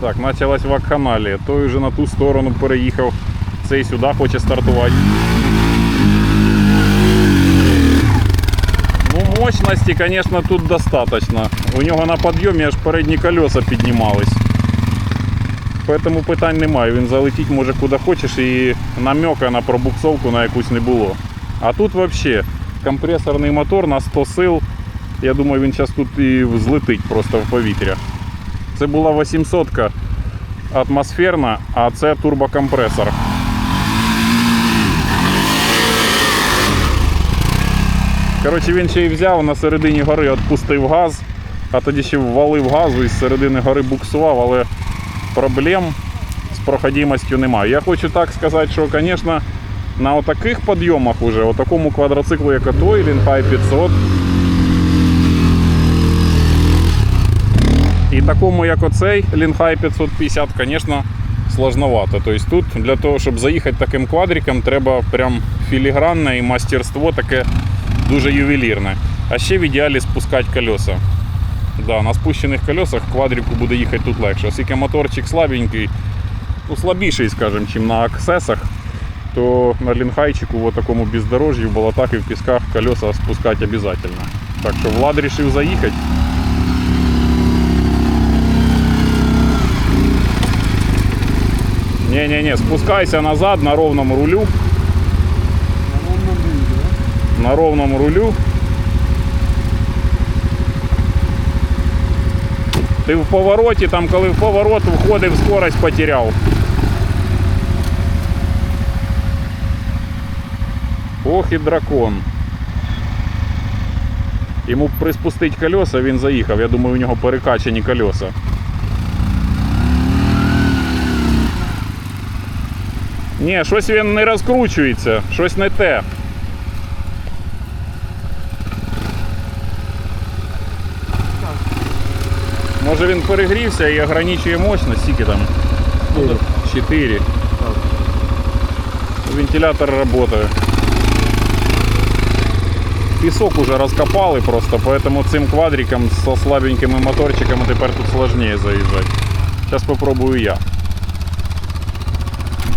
Так, почалась вакханалія. Той вже на ту сторону переїхав, цей сюди хоче стартувати. Ну, мощності, звісно, тут достатньо. У нього на підйомі аж передні колеса піднімались. Поэтому питань немає. Він залетіть може куди хочеш і намека на пробуксовку на якусь не було. А тут взагалі компресорний мотор на 100 сил. Я думаю, він зараз тут і злетить просто в повітря. Це була 800 атмосферна, а це турбокомпресор. Коротше, він ще й взяв на середині гори, відпустив газ, а тоді ще ввалив газу і з середини гори буксував, але проблем з проходимостю немає. Я хочу так сказати, що, звісно, на отаких підйомах уже, отакому квадроциклу, як той, Лінхай 500, і такому, як оцей Лінхай 550, звісно, сложновато. Тобто тут для того, щоб заїхати таким квадриком, треба прям філігранне і мастерство таке дуже ювелірне. А ще в ідеалі спускати колеса. Да, на спущених колесах квадрику буде їхати тут легше. Оскільки моторчик слабенький, ну слабіший, скажімо, чим на аксесах, то на лінхайчику в такому бездорожжі, в болотах і в пісках колеса спускати обов'язково. Так що Влад вирішив заїхати. Не-не-не, спускайся назад на ровном рулю. На ровном рулю. Ти в повороті, там коли в поворот входив, скорость потеряв. Ох і дракон. Йому приспустить колеса, він заїхав. Я думаю, у нього перекачані колеса. Ні, щось він не розкручується, щось не те. Може він перегрівся і ограничує мощність, скільки там? 4. Вентилятор працює. Пісок уже розкопали просто, поэтому цим квадриком со слабенькими моторчиками тепер тут сложніше заїжджати. Зараз спробую я.